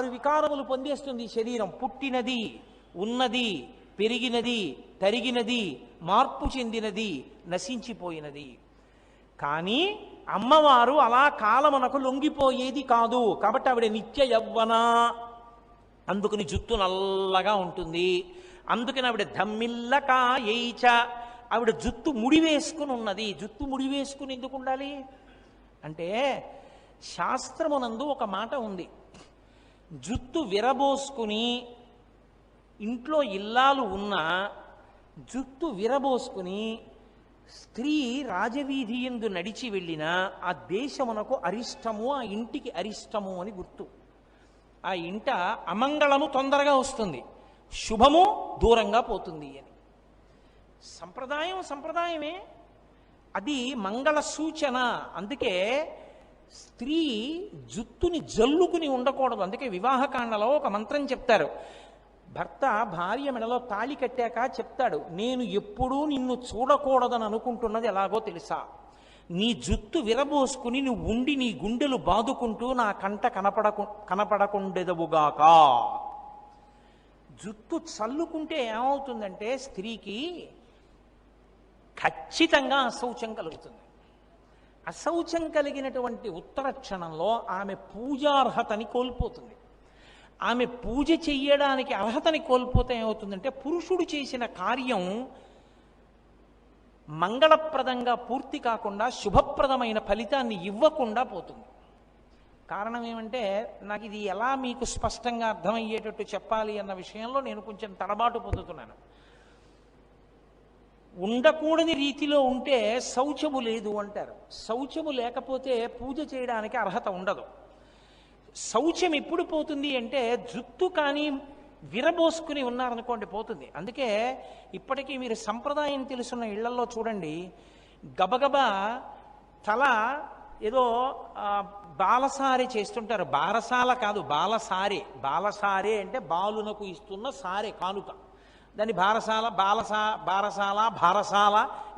ఆరు వికారములు పొందేస్తుంది శరీరం. పుట్టినది ఉన్నది పెరిగినది తరిగినది మార్పు చెందినది నశించిపోయినది. కానీ అమ్మవారు అలా కాలమునకు లొంగిపోయేది కాదు. కాబట్టి ఆవిడ నిత్య యవ్వన. అందుకని జుత్తు నల్లగా ఉంటుంది. అందుకని ఆవిడ ధమ్మిల్లకా ఏయిచ ఆవిడ జుత్తు ముడి వేసుకుని ఉన్నది జుత్తు ముడి వేసుకుని ఎందుకు ఉండాలి? అంటే శాస్త్రమునందు ఒక మాట ఉంది. జుత్తు విరబోసుకుని ఇంట్లో ఇల్లాలు ఉన్న జుత్తు విరబోసుకుని స్త్రీ రాజవీధి ఎందు నడిచి వెళ్ళిన ఆ దేశమునకు అరిష్టము ఆ ఇంటికి అరిష్టము అని గుర్తు. ఆ ఇంట అమంగళము తొందరగా వస్తుంది. శుభము దూరంగా పోతుంది అని. సంప్రదాయం సంప్రదాయమే. అది మంగళ సూచన. అందుకే స్త్రీ జుత్తుని జల్లుకుని ఉండకూడదు. అందుకే వివాహకాండలో ఒక మంత్రం చెప్తారు. భర్త భార్య మెడలో తాళి కట్టాక చెప్తాడు నేను ఎప్పుడూ నిన్ను చూడకూడదని అనుకుంటున్నది ఎలాగో తెలుసా? నీ జుత్తు విరబోసుకుని నువ్వు ఉండి నీ గుండెలు బాదుకుంటూ నా కంట కనపడకు కనపడకుండెదవుగాక. జుత్తు చల్లుకుంటే ఏమవుతుందంటే స్త్రీకి ఖచ్చితంగా అశౌచం కలుగుతుంది. అశౌచం కలిగినటువంటి ఉత్తర క్షణంలో ఆమె పూజార్హతని కోల్పోతుంది. ఆమె పూజ చెయ్యడానికి అర్హతని కోల్పోతే ఏమవుతుందంటే పురుషుడు చేసిన కార్యం మంగళప్రదంగా పూర్తి కాకుండా శుభప్రదమైన ఫలితాన్ని ఇవ్వకుండా పోతుంది. కారణం ఏమంటే నాకు ఇది ఎలా మీకు స్పష్టంగా అర్థమయ్యేటట్టు చెప్పాలి అన్న విషయంలో నేను కొంచెం తడబాటు పొందుతున్నాను. ఉండకూడని రీతిలో ఉంటే శౌచము లేదు అంటారు. శౌచము లేకపోతే పూజ చేయడానికి అర్హత ఉండదు. శౌచం ఎప్పుడు పోతుంది అంటే జుత్తు కానీ విరబోసుకుని ఉన్నారనుకోండి పోతుంది. అందుకే ఇప్పటికీ మీరు సంప్రదాయం తెలుసున్న ఇళ్ళలో చూడండి. గబగబా తల ఏదో బాలసారి చేస్తుంటారు. బారసాల కాదు బాలసారే. బాలసారే అంటే బాలునకు ఇస్తున్న సారే కానుక. దాన్ని బారసాల బాలసా బారసాల భారసాల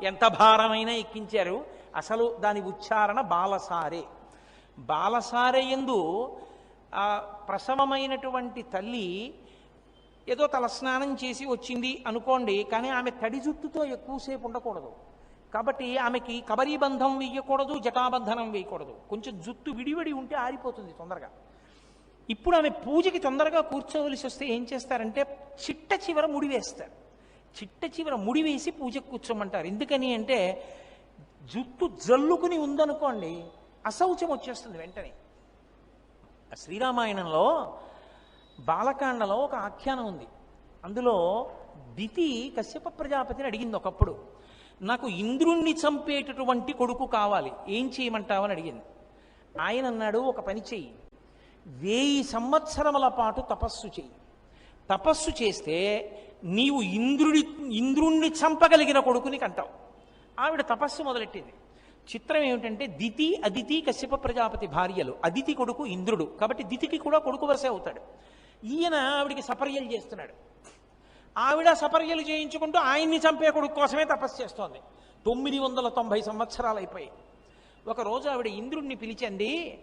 ఎంత భారమైనా ఎక్కించారు. అసలు దాని ఉచ్చారణ బాలసారే. బాలసారే ఎందు ప్రసవమైనటువంటి తల్లి ఏదో తలస్నానం చేసి వచ్చింది అనుకోండి కానీ ఆమె తడి జుట్టుతో ఎక్కువసేపు ఉండకూడదు. కాబట్టి ఆమెకి కబరీబంధం వేయకూడదు జటాబంధనం వేయకూడదు కొంచెం జుట్టు విడివిడి ఉంటే ఆరిపోతుంది తొందరగా. ఇప్పుడు ఆమె పూజకి తొందరగా కూర్చోవలసి వస్తే ఏం చేస్తారంటే చిట్ట చివర ముడి వేస్తారు. చిట్ట చివర ముడి వేసి పూజకు కూర్చోమంటారు. ఎందుకని అంటే జుట్టు జల్లుకుని ఉందనుకోండి అశౌచం వచ్చేస్తుంది వెంటనే. శ్రీరామాయణంలో బాలకాండలో ఒక ఆఖ్యానం ఉంది. అందులో దితి కశ్యప ప్రజాపతిని అడిగింది ఒకప్పుడు నాకు ఇంద్రుణ్ణి చంపేటటువంటి కొడుకు కావాలి ఏం చేయమంటావని అడిగింది. ఆయన అన్నాడు ఒక పని చెయ్యి. వేయి సంవత్సరముల పాటు తపస్సు చెయ్యి తపస్సు చేస్తే నీవు ఇంద్రుడి ఇంద్రుణ్ణి చంపగలిగిన కొడుకుని కంటావు ఆవిడ తపస్సు మొదలెట్టింది. చిత్రం ఏమిటంటే దితి అదితి కశ్యప ప్రజాపతి భార్యలు. అదితి కొడుకు ఇంద్రుడు. కాబట్టి దితికి కూడా కొడుకు వరసే అవుతాడు. ఈయన ఆవిడికి సపర్యలు చేస్తున్నాడు. ఆవిడ సపర్యలు చేయించుకుంటూ ఆయన్ని చంపే కొడుకు కోసమే తపస్సు చేస్తోంది. తొమ్మిది వందల తొంభై సంవత్సరాలు అయిపోయాయి. ఒకరోజు ఆవిడ ఇంద్రుణ్ణి పిలిచండి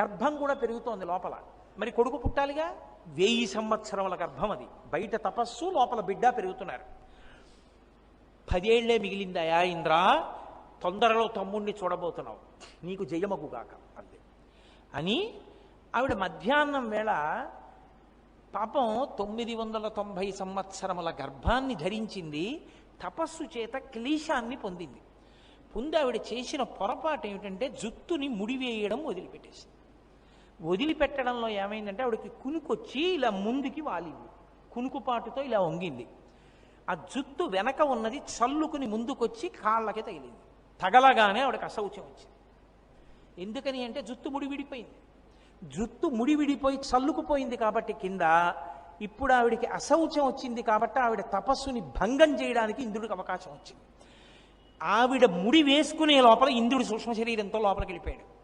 గర్భం కూడా పెరుగుతోంది లోపల. మరి కొడుకు పుట్టాలిగా? వెయ్యి సంవత్సరముల గర్భం అది. బయట తపస్సు లోపల బిడ్డ పెరుగుతున్నారు. పదేళ్ళే మిగిలిందయా ఇంద్ర? తొందరలో తమ్ముణ్ణి చూడబోతున్నావు. నీకు జయమగుగాక అంతే అని ఆవిడ మధ్యాహ్నం వేళ పాపం తొమ్మిది వందల తొంభై సంవత్సరముల గర్భాన్ని ధరించింది. తపస్సు చేత క్లీశాన్ని పొందింది. పొంది ఆవిడ చేసిన పొరపాటు ఏమిటంటే జుత్తుని ముడివేయడం వదిలిపెట్టేసింది. వదిలిపెట్టడంలో ఏమైందంటే ఆవిడకి కునుకొచ్చి ఇలా ముందుకి వాలింది. కునుకుపాటుతో ఇలా వంగింది. ఆ జుత్తు వెనక ఉన్నది చల్లుకుని ముందుకొచ్చి కాళ్ళకి తగిలింది. తగలగానే ఆవిడకి అసౌచ్యం వచ్చింది. ఎందుకని అంటే జుత్తు ముడి విడిపోయింది. జుత్తు ముడి విడిపోయి చల్లుకుపోయింది కాబట్టి కింద ఇప్పుడు ఆవిడికి అసౌచ్యం వచ్చింది కాబట్టి ఆవిడ తపస్సుని భంగం చేయడానికి ఇంద్రుడికి అవకాశం వచ్చింది. ఆవిడ ముడి వేసుకునే లోపల ఇంద్రుడి సూక్ష్మ శరీరంతో లోపలికి వెళ్ళిపోయాడు.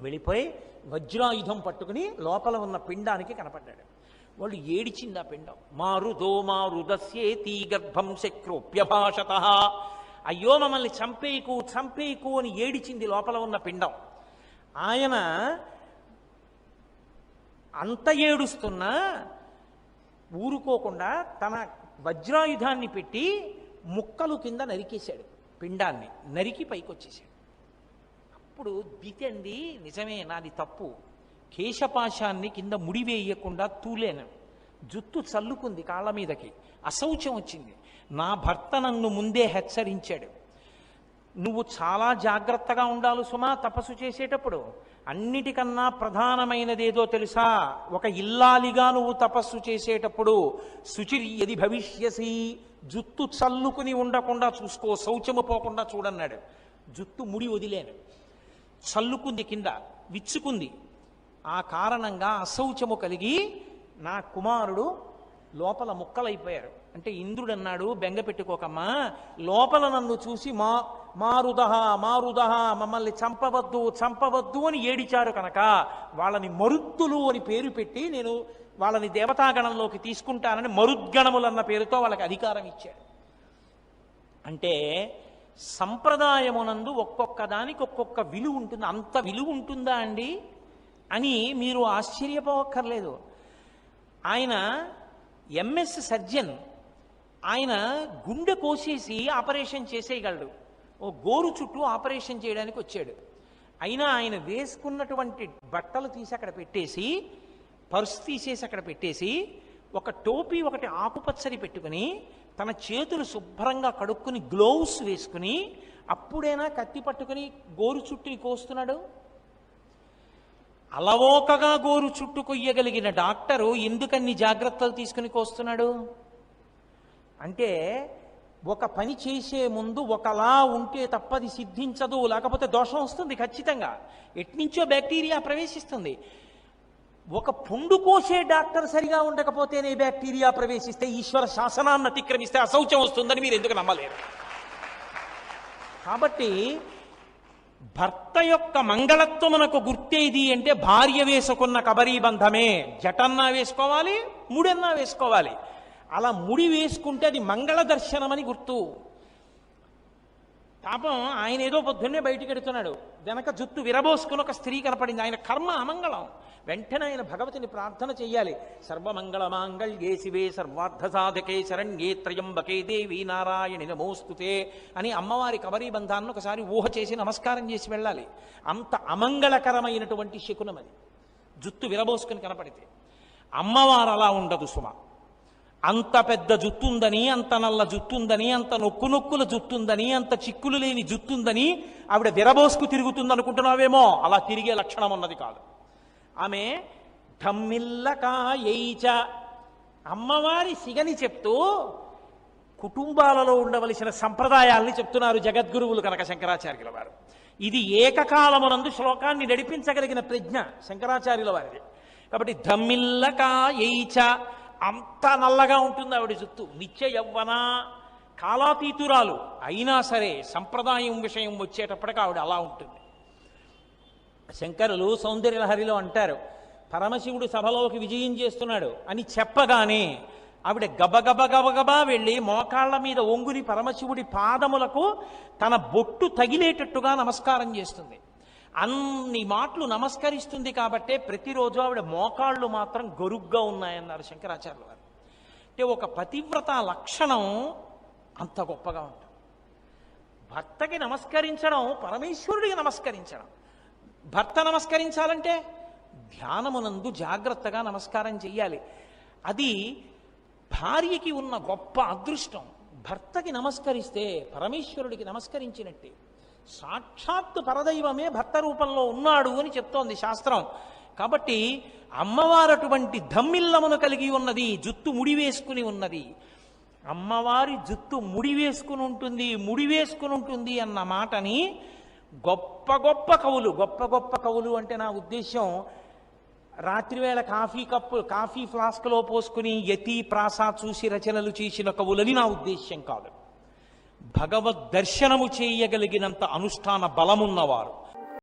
వెళ్ళిపోయి వజ్రాయుధం పట్టుకుని లోపల ఉన్న పిండానికి కనపడ్డాడు. వాళ్ళు ఏడిచింది ఆ పిండం. మారుదో మారుదస్యేతి గర్భం శక్రోప్యభాషత అయ్యో మమ్మల్ని చంపేయకు చంపేయకు అని ఏడిచింది లోపల ఉన్న పిండం. ఆయన అంత ఏడుస్తున్నా ఊరుకోకుండా తన వజ్రాయుధాన్ని పెట్టి ముక్కలు కింద నరికేశాడు పిండాన్ని. నరికి పైకొచ్చేసాడు అప్పుడు అండి నిజమే నాది తప్పు. కేశపాశాన్ని కింద ముడివేయకుండా తూలేను. జుత్తు చల్లుకుంది కాళ్ళ మీదకి. అశౌచం వచ్చింది. నా భర్త నన్ను ముందే హెచ్చరించాడు. నువ్వు చాలా జాగ్రత్తగా ఉండాలి సుమా తపస్సు చేసేటప్పుడు. అన్నిటికన్నా ప్రధానమైనదేదో తెలుసా? ఒక ఇల్లాలిగా నువ్వు తపస్సు చేసేటప్పుడు శుచిర్యది భవిష్యసి. జుత్తు చల్లుకుని ఉండకుండా చూసుకో శౌచము పోకుండా చూడన్నాడు. జుత్తు ముడి వదిలేను. చల్లుకుంది కింద విచ్చుకుంది. ఆ కారణంగా అశౌచము కలిగి నా కుమారుడు లోపల ముక్కలైపోయారు. అంటే ఇంద్రుడు అన్నాడు బెంగ పెట్టుకోకమ్మా లోపల నన్ను చూసి మా మారుదహ మారుదహ మమ్మల్ని చంపవద్దు చంపవద్దు అని ఏడిచారు కనుక వాళ్ళని మరుత్తులు అని పేరు పెట్టి నేను వాళ్ళని దేవతాగణంలోకి తీసుకుంటానని మరుద్గణములన్న పేరుతో వాళ్ళకి అధికారం ఇచ్చాడు అంటే సంప్రదాయమునందు ఒక్కొక్క దానికి ఒక్కొక్క విలువ ఉంటుంది. అంత విలువ ఉంటుందా అండి? అని మీరు ఆశ్చర్యపోవక్కర్లేదు ఆయన ఎంఎస్ సర్జన్ ఆయన గుండె కోసేసి ఆపరేషన్ చేసేయగలడు. ఓ గోరు చుట్టూ ఆపరేషన్ చేయడానికి వచ్చాడు. అయినా ఆయన వేసుకున్నటువంటి బట్టలు తీసి అక్కడ పెట్టేసి పర్స్ తీసేసి అక్కడ పెట్టేసి ఒక టోపీ ఒకటి ఆకుపచ్చని పెట్టుకుని తన చేతులు శుభ్రంగా కడుక్కుని గ్లోవ్స్ వేసుకుని అప్పుడైనా కత్తి పట్టుకుని గోరు చుట్టుని కోస్తున్నాడు? అలవోకగా గోరు చుట్టు కొయ్యగలిగిన డాక్టరు ఎందుకన్ని జాగ్రత్తలు తీసుకుని కోస్తున్నాడు? అంటే ఒక పని చేసే ముందు ఒకలా ఉంటే తప్పది సిద్ధించదు లేకపోతే దోషం వస్తుంది ఖచ్చితంగా. ఎట్నుంచో బ్యాక్టీరియా ప్రవేశిస్తుంది. ఒక పుండు కోసే డాక్టర్ సరిగా ఉండకపోతేనే బ్యాక్టీరియా ప్రవేశిస్తే ఈశ్వర శాసనాన్ని అతిక్రమిస్తే అశౌచం వస్తుందని మీరు ఎందుకు నమ్మలేరు? కాబట్టి భర్త యొక్క మంగళత్వమునకు గుర్తేది అంటే భార్య వేసుకున్న కబరీ బంధమే. జటన్నా వేసుకోవాలి ముడన్నా వేసుకోవాలి. అలా ముడి వేసుకుంటే అది మంగళ దర్శనమని గుర్తు. పాపం ఆయన ఏదో పొద్దున్నే బయటికి ఎడుతున్నాడు. వెనక జుత్తు విరబోసుకుని ఒక స్త్రీ కనపడింది. ఆయన కర్మ అమంగళం. వెంటనే ఆయన భగవతిని ప్రార్థన చెయ్యాలి. సర్వమంగళ మాంగళ్యే శివే సర్వార్థ సాధకే శరణ్యే త్రయంబకే దేవి నారాయణి నమోస్తుతే అని అమ్మవారి కబరీ బంధాన్ని ఒకసారి ఊహ చేసి నమస్కారం చేసి వెళ్ళాలి. అంత అమంగళకరమైనటువంటి శకునం అది జుత్తు విరబోసుకుని కనపడితే. అమ్మవారు అలా ఉండదు సుమ. అంత పెద్ద జుత్తుందని అంత నల్ల జుత్తుందని అంత నొక్కు నొక్కుల జుత్తుందని అంత చిక్కులు లేని జుత్తుందని ఆవిడ విరబోసుకు తిరుగుతుంది అనుకుంటున్నావేమో అలా తిరిగే లక్షణం ఉన్నది కాదు. ఆమె ధమ్మిల్లకాయైచ అమ్మవారి సిగని చెప్తూ కుటుంబాలలో ఉండవలసిన సంప్రదాయాల్ని చెప్తున్నారు జగద్గురువులు కనుక శంకరాచార్యుల వారు. ఇది ఏకకాలమునందు శ్లోకాన్ని నడిపించగలిగిన ప్రజ్ఞ శంకరాచార్యుల వారిది. కాబట్టి ధమ్మిల్లకాయైచ అంత నల్లగా ఉంటుంది ఆవిడ జుత్తు. నిత్య యవ్వన కాలాతీతురాలు అయినా సరే సంప్రదాయం విషయం వచ్చేటప్పటికి ఆవిడ అలా ఉంటుంది. శంకరులు సౌందర్యలహరిలో అంటారు పరమశివుడు సభలోకి విజయం చేస్తున్నాడు అని చెప్పగానే ఆవిడ గబగబ గబగబా వెళ్ళి మోకాళ్ళ మీద ఒంగుని పరమశివుడి పాదములకు తన బొట్టు తగిలేటట్టుగా నమస్కారం చేస్తుంది. అన్ని మాటలు నమస్కరిస్తుంది కాబట్టే ప్రతిరోజు ఆవిడ మోకాళ్ళు మాత్రం గొరుగ్గా ఉన్నాయన్నారు శంకరాచార్యులు వారు అంటే ఒక పతివ్రత లక్షణం అంత గొప్పగా ఉంటుంది. భర్తకి నమస్కరించడం పరమేశ్వరుడికి నమస్కరించడం. భర్త నమస్కరించాలంటే ధ్యానమునందు జాగ్రత్తగా నమస్కారం చెయ్యాలి. అది భార్యకి ఉన్న గొప్ప అదృష్టం. భర్తకి నమస్కరిస్తే పరమేశ్వరుడికి నమస్కరించినట్టే. సాక్షాత్తు పరదైవమే భర్త రూపంలో ఉన్నాడు అని చెప్తోంది శాస్త్రం. కాబట్టి అమ్మవారు అటువంటి ధమ్మిల్లమును కలిగి ఉన్నది జుత్తు ముడి వేసుకుని ఉన్నది. అమ్మవారి జుత్తు ముడి వేసుకుని ఉంటుంది ముడి వేసుకుని ఉంటుంది అన్న మాటని గొప్ప గొప్ప కవులు గొప్ప గొప్ప కవులు అంటే నా ఉద్దేశం రాత్రివేళ కాఫీ కప్పు కాఫీ ఫ్లాస్క్లో పోసుకుని యతి ప్రాస చూసి రచనలు చేసిన కవులని నా ఉద్దేశ్యం కాదు. భగవద్ దర్శనము చేయగలిగినంత అనుష్ఠాన బలమున్నవారు.